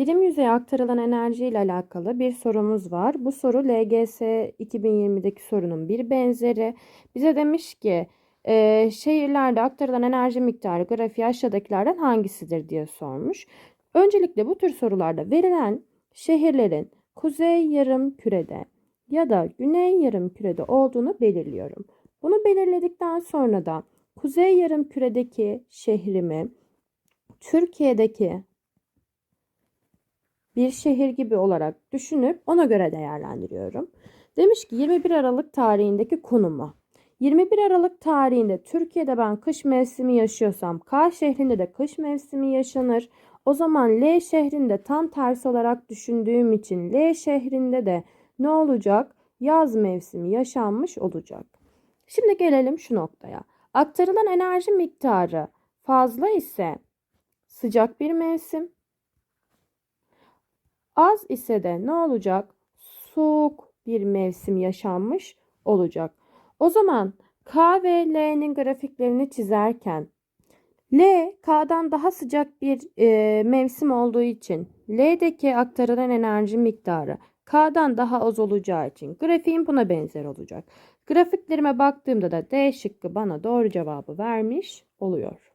Birim yüzeye aktarılan enerji ile alakalı bir sorumuz var. Bu soru LGS 2020'deki sorunun bir benzeri. Bize demiş ki e, şehirlerde aktarılan enerji miktarı grafiği aşağıdakilerden hangisidir diye sormuş. Öncelikle bu tür sorularda verilen şehirlerin kuzey yarım kürede ya da güney yarım kürede olduğunu belirliyorum. Bunu belirledikten sonra da kuzey yarım küredeki şehrimi Türkiye'deki bir şehir gibi olarak düşünüp ona göre değerlendiriyorum. Demiş ki 21 Aralık tarihindeki konumu. 21 Aralık tarihinde Türkiye'de ben kış mevsimi yaşıyorsam K şehrinde de kış mevsimi yaşanır. O zaman L şehrinde tam tersi olarak düşündüğüm için L şehrinde de ne olacak? Yaz mevsimi yaşanmış olacak. Şimdi gelelim şu noktaya. Aktarılan enerji miktarı fazla ise sıcak bir mevsim, Az ise de ne olacak? Soğuk bir mevsim yaşanmış olacak. O zaman K ve L'nin grafiklerini çizerken L K'dan daha sıcak bir e, mevsim olduğu için L'deki aktarılan enerji miktarı K'dan daha az olacağı için grafiğim buna benzer olacak. Grafiklerime baktığımda da D şıkkı bana doğru cevabı vermiş oluyor.